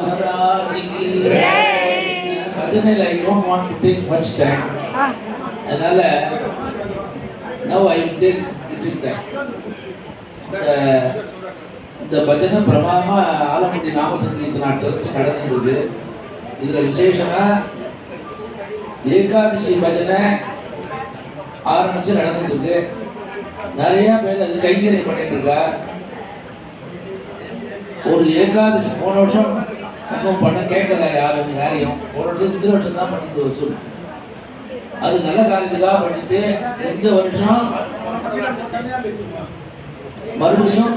Maharaj பஜனையில் I don't want to take much time. அதனால now I will take little time இந்த பஜனை பிரமாதமாக ஆலங்குடி நாம சங்கீர்த்தனா ட்ரஸ்ட் நடந்துருக்குது இதில் விசேஷமாக ஏகாதசி பஜனை ஆரம்பித்து நடந்துட்டுருக்கு. நிறையா பேர் அது கைகறி பண்ணிட்டு ஒரு ஏகாதசி போன வருஷம் ஒன்றும் பண்ண கேட்கல யாரும் யாரையும்? ஒரு வருஷம் இந்த வருஷம் தான் பண்ணிட்டு வசூல் அது நல்ல காரியத்துக்காக பண்ணிட்டு இந்த வருஷம் மறுபடியும்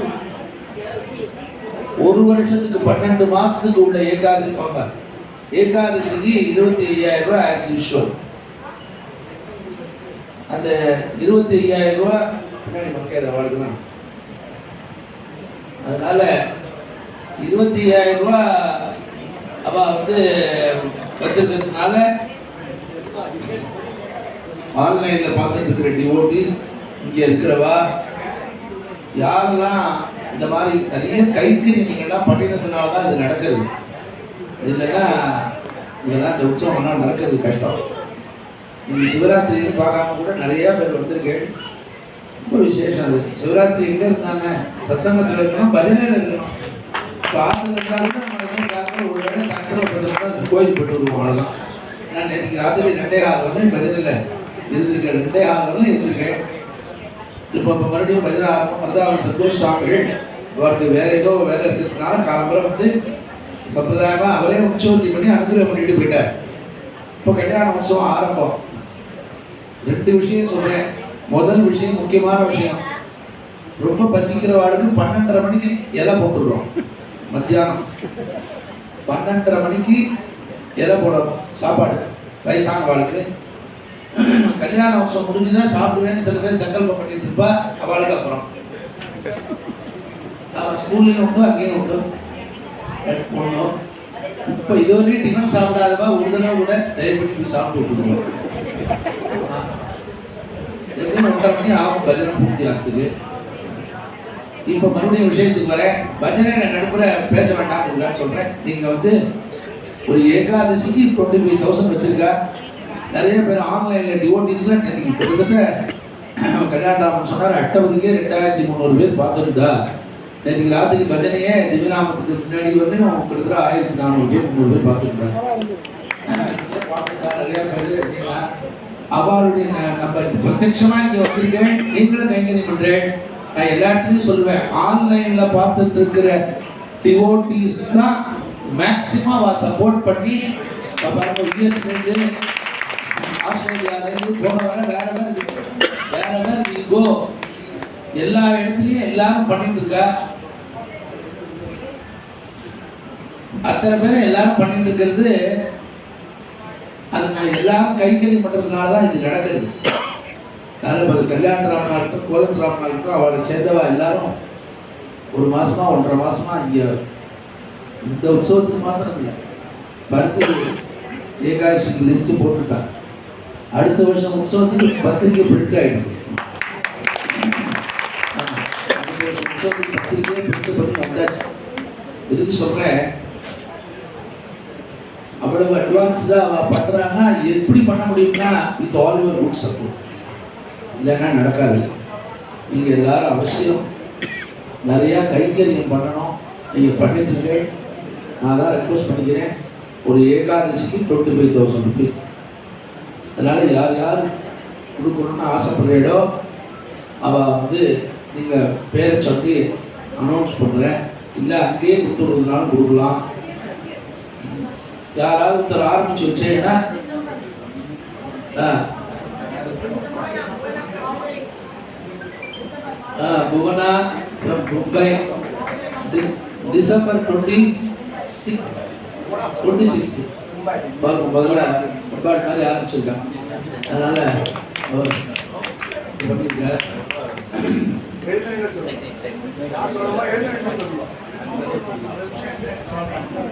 ஒரு வருஷத்துக்கு பன்னெண்டு மாசத்துக்கு உள்ள ஏகாதசி ஏகாதசிக்கு இருபத்தி ஐயாயிரம் ரூபாய் ஆஸ் யூஷுவல் அந்த இருபத்தி ஐயாயிரம் ரூபாய் பின்னாடி மக்கள் வாழ்க்கலாம் அதனால இருபத்தி ஐயாயிரம் ரூபாய் அப்பா வந்து வச்சிருக்கிறதுனால ஆன்லைனில் பார்த்துட்டு இருக்கிற டிவோட்டிஸ் இங்கே இருக்கிறவா? யாரெல்லாம் இந்த மாதிரி நிறைய கைத்தறி நீங்கள்லாம் பண்ணினதுனால தான் இது நடக்கிறது இல்லைன்னா இதெல்லாம் இந்த உற்சவம்லாம் நடக்கிறது கஷ்டம். நீங்கள் சிவராத்திரின்னு பார்க்காம கூட நிறையா பேர் வந்திருக்கேன். ரொம்ப விசேஷம் அது. சிவராத்திரி எங்கே இருந்தாங்க? சத்சங்கத்தில் இருக்கணும் பஜனையில் இருக்கணும். இப்போ ஆசிரியர் இருந்தாலும் உடனே வந்து காலத்தில் ஒரு சாயந்தரம் பத்து கோயில் போட்டு வருவோம் அவ்வளோதான் நான் நேற்று ராத்திரி ரெண்டே கால் வரணும் பதினில் இருந்திருக்கேன். ரெண்டே கால் வரணும் இருந்திருக்கேன். இப்போ இப்போ மறுபடியும் பஜனை ஆரம்பம் மருதாவன் சந்தோஷ் சுவாமிகள் அவருக்கு வேற ஏதோ வேலை எடுத்துருக்கனால காலம்புற வந்து சம்பிரதாயமாக அவரே உற்சவத்தி பண்ணி அனுகிரகம் பண்ணிட்டு போயிட்டார். இப்போ கல்யாண உற்சவம் ஆரம்பம். ரெண்டு விஷயம் சொல்கிறேன் முதல் விஷயம் முக்கியமான விஷயம். ரொம்ப பசிக்கிறவாளுக்கு பன்னெண்டரை மணிக்கு இலை போட்டுடுறோம். மத்தியானம். பன்னெண்டரை மணிக்கு எதை போடணும்? சாப்பாடு. வயசான வாழ்க்கை கல்யாண வம்சம் முடிஞ்சுதான் சாப்பிடுவேன்னு சில பேர் சங்கல்பம் பண்ணிட்டு இருப்பா அவளுக்கு அப்புறம். அவன் ஸ்கூல்லையும் உண்டு அங்கேயும் உண்டு. ஒன்றும் இப்போ இதுவரையும் டிஃபன் சாப்பிடாதவா? ஒரு தடவை கூட தயவு சாப்பிட்டு விட்டுருவோம் எப்படியும் ஒன்றரை மணி ஆகும் பஜனை பூர்த்தி ஆகுது இப்போ மறுபடியும் விஷயத்துக்கு வர பஜனை நடுப்புற பேச வேண்டாம் வேண்டாம்னு சொல்கிறேன் நீங்கள் வந்து ஒரு ஏகாதசிக்கு டுவெண்ட்டி ஃபைவ் தௌசண்ட் வச்சுருக்கா? நிறைய பேர் ஆன்லைனில் டிவோட்டிஸ்லாம் நேற்றுக்கு கிட்டத்தட்ட கல்யாணராமன் சொன்னார் அட்டவதிக்கே ரெண்டாயிரத்தி முந்நூறு பேர் பார்த்துருந்தா. நேற்று ராத்திரி பஜனையே திவ்யநாமத்துக்கு முன்னாடி வரையும் கிட்டத்தட்ட ஆயிரத்தி நானூறு பேர் முந்நூறு பேர் பார்த்துருந்தாங்க நிறைய பேர் எப்படின்னா அவருடைய நம்ம பிரத்யட்சமா இங்கே வந்திருக்கேன். நீங்களும் கைங்கரியம் பண்ணுறேன் நான் எல்லா இடத்துலையும் சொல்லுவேன் ஆன்லைனில் பார்த்துட்டு இருக்கிற டிவோட்டிஸ் தான் மேக்சிமம் அவ சப்போர்ட் பண்ணி யூஎஸ்ல இருந்து ஆஸ்திரேலியாவிலேருந்து போனவங்க வேற வேற வேற வேற நீ கோ எல்லா இடத்துலையும் எல்லாரும் பண்ணிட்டு இருக்கா அத்தனை பேரும் எல்லாரும் பண்ணிட்டு இருக்கிறது அது நான் எல்லாரும் கைகறி பண்ணுறதுனால தான் இது நடக்குது. அதனால் இப்போ கல்யாண ராமனா இருக்கட்டும் கோதன் அவளை சேர்ந்தவா எல்லாரும் ஒரு மாதமாக ஒன்றரை மாதமாக இங்கே இந்த உற்சவத்துக்கு மாத்திரம் இல்லை. இப்ப அடுத்தது ஏகாதசிக்கு லிஸ்ட்டு போட்டுட்டாங்க அடுத்த வருஷம் உற்சவத்துக்கு பத்திரிக்கை பிரிண்ட் ஆகிடுது அடுத்த வருஷம் உற்சவத்துக்கு பத்திரிக்கை பிரிண்ட் பண்ணி வந்தாச்சு. எதுக்கு சொல்கிறேன் அவ்வளவு அட்வான்ஸ்டாக அவள் பண்ணுறாங்கன்னா எப்படி பண்ண முடியும்னா with all your good support இல்லைன்னா நடக்காது. நீங்கள் எல்லாரும் அவசியம் நிறையா கைங்கரியம் பண்ணணும். நீங்கள் பண்ணிட்டு நான் தான் ரெக்வஸ்ட் பண்ணிக்கிறேன். ஒரு ஏகாதசிக்கு டுவெண்ட்டி ஃபைவ் தௌசண்ட் ருபீஸ் அதனால் யார் யார் கொடுக்கணும்னு ஆசைப்படுறீடோ அவள் வந்து நீங்கள் பேரை சொல்லி அனௌன்ஸ் பண்ணுறேன் இல்லை அங்கேயே கொடுத்துருந்தனாலும் கொடுக்கலாம். யாராவது ஒருத்தர் ஆரம்பித்து வச்சேன்னா Bhuvana from Mumbai, December 26, 26. பார்க்கும் முதல்ல அப்பாட் மாதிரி ஆரம்பிச்சிருக்கான். அதனால பண்ணியிருக்கார்.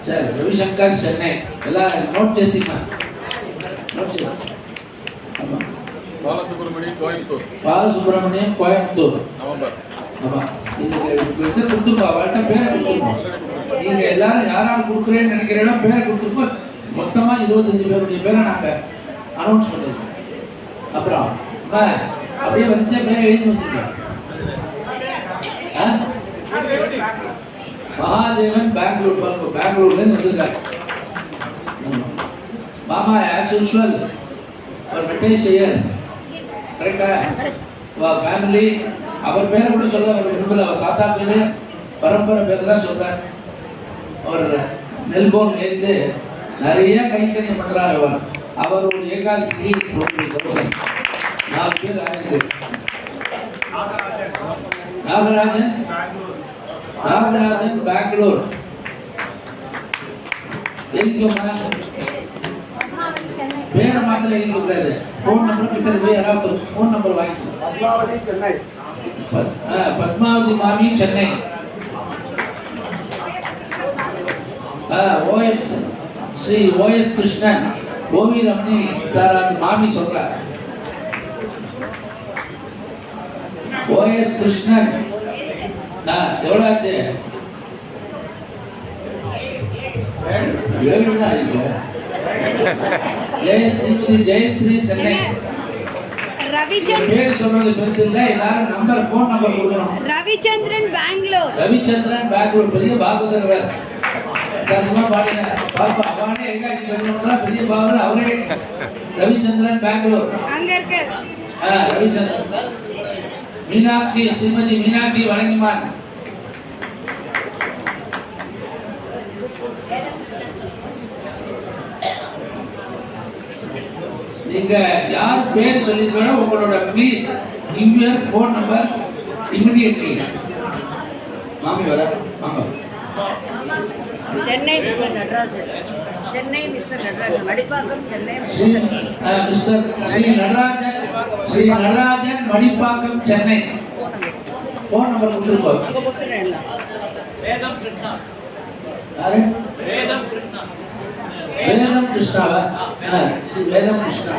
சரி ரவிசங்கர் சென்னை. எல்லாரும் நோட் చేసిமா நோட் చేసి. பாலசுப்ரமணியம் கோயம்புத்தூர். பாலசுப்ரமணியம் கோயம்புத்தூர். நவம்பர் ஆமாம் நீங்கள் கொடுத்துருக்கோம் பேர் கொடுத்துருக்கோம் நீங்கள் எல்லாரும் யாரால் கொடுக்குறேன்னு நினைக்கிறீங்களோ பேர் கொடுத்துருக்கோம் மொத்தமாக இருபத்தஞ்சு பேருடைய பேரை நாங்கள் அனௌன்ஸ் பண்ணிருக்கோம். அப்புறம் அப்படியே வரிசையாக பேர் எழுதி வந்துருக்கோம் மகாதேவன் பெங்களூர் பாருங்க பெங்களூர்லேருந்து மாமா ஆஸ் யூஷுவல் ஒரு மெட்டேஷ் ஐயர் கரெக்டா ஃபேமிலி அவர் பேரை கூட சொல்ல அவர் விரும்பல. அவர் தாத்தா பேரு பரம்பரை பேர் தான் சொல்றார். அவர் மெல்போர்ன்லேருந்து நிறைய கைங்கரியம் பண்றாரு அவர். அவர் ஒரு ஏகாதசி நாலு பேர் ஆயிருக்கு. நாகராஜன்? நாகராஜன் பெங்களூர். எழுதிக்கோமா பேரை மாத்திரம் எழுதிக்க கூடாது ஃபோன் நம்பர் கிட்ட போய் யாராவது ஃபோன் நம்பர் வாங்கிக்கணும் பத்மாவதி சென்னை. பத்மாவதி மாமி Chennai. OS Sri OS Krishnan OV Ramani sir அது மாமி சொல்றார். ஓஎஸ் கிருஷ்ணன் எவ்வளோ ஆச்சு? ஏழு. தான் இருக்கு ஜெய ஸ்ரீமதி ஜெயஸ்ரீ சென்னை. ரவிச்சந்திரன் பேர் சொல்றது பெருசு இல்ல எல்லாரும் நம்பர் ஃபோன் நம்பர் கொடுக்கணும். ரவிச்சந்திரன் பெங்களூர் ரவிச்சந்திரன் பெங்களூர் பெரிய பாகவதர் வேற சத்தமா பாடின பாப்பா அவனே எங்காச்சி பதினொன்றா? பெரிய பாகவதர் அவரே. ரவிச்சந்திரன் பெங்களூர் அங்க இருக்கு. ரவிச்சந்திரன். மீனாட்சி ஸ்ரீமதி மீனாட்சி வணங்கிமான். நீங்க யார் பேர் சொல்லிருக்கோ உங்களோட please give your phone number immediately மாமி வர வாங்க. Chennai mister Natarajan. Chennai mister Natarajan. Vadipakkam Chennai mister Shri Natarajan Shri Natarajan Manipakkam Chennai. Phone number கொடுத்துருக்கோம் அங்கே கொடுத்துறேன் எல்லாம் யாரு? வேதம் கிருஷ்ணாவா? ஆ, ஸ்ரீ வேதம் கிருஷ்ணா